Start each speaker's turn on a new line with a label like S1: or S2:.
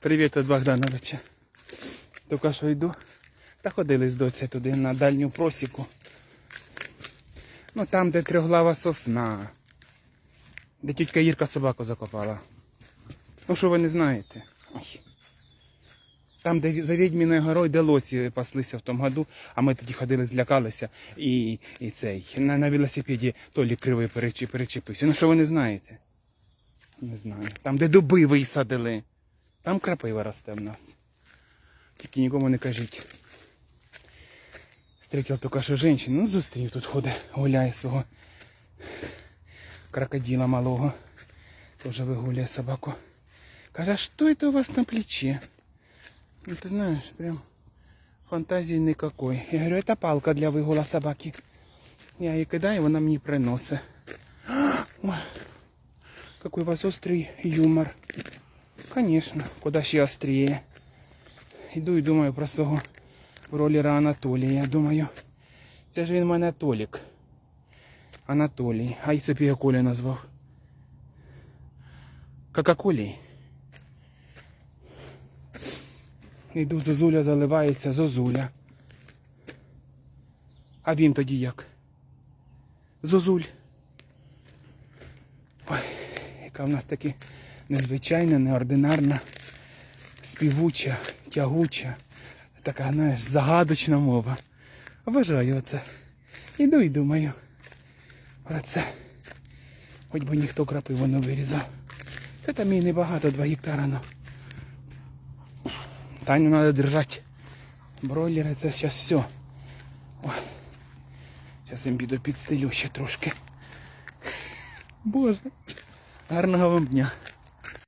S1: Привіт від Богдановича. Тільки що йду. Та ходили з доця туди на дальню просіку. Ну там, де трьохглава сосна. Де тітка Ірка собаку закопала. Ну що ви не знаєте? Ой. Там, де за Відьміною горою, де лосі паслися в тому году, а ми тоді ходили, злякалися, і, і цей, на, на велосипеді Толі кривий перечепився. Ну що ви не знаєте? Не знаю. Там, де дуби висадили. Там крапива росте в нас. Тільки нікому не кажіть. Стрікав тільки що жінку, ну зустрів тут ходить, гуляє свого крокодила малого. Тоже вигуляє собаку. Каже, а що це у вас на плечі? Ну, ты знаешь, прям фантазии никакой. Я говорю, это палка для вигула собаки. Я її кидаю, вона мені приносить. Ой, какой у вас острый юмор. Конечно, куда ще острее. Іду і думаю про свого ролера Анатолія. Думаю, це ж він мене Анатолік. Анатолій. А й собі я Коля назвав. Какаколій. Іду, зозуля заливається, зозуля. А він тоді як? Зозуль. Ой, яка в нас таки незвичайна, неординарна, співуча, тягуча, така, знаєш, загадочна мова. Обожаю оце. Іду і думаю про це. Хоч би ніхто крапиву не вирізав. Та там і небагато, два гектара, но. Таню надо держать. Бройлери це зараз все. Зараз їм піду підстелю ще трошки. Боже. Гарного вам дня.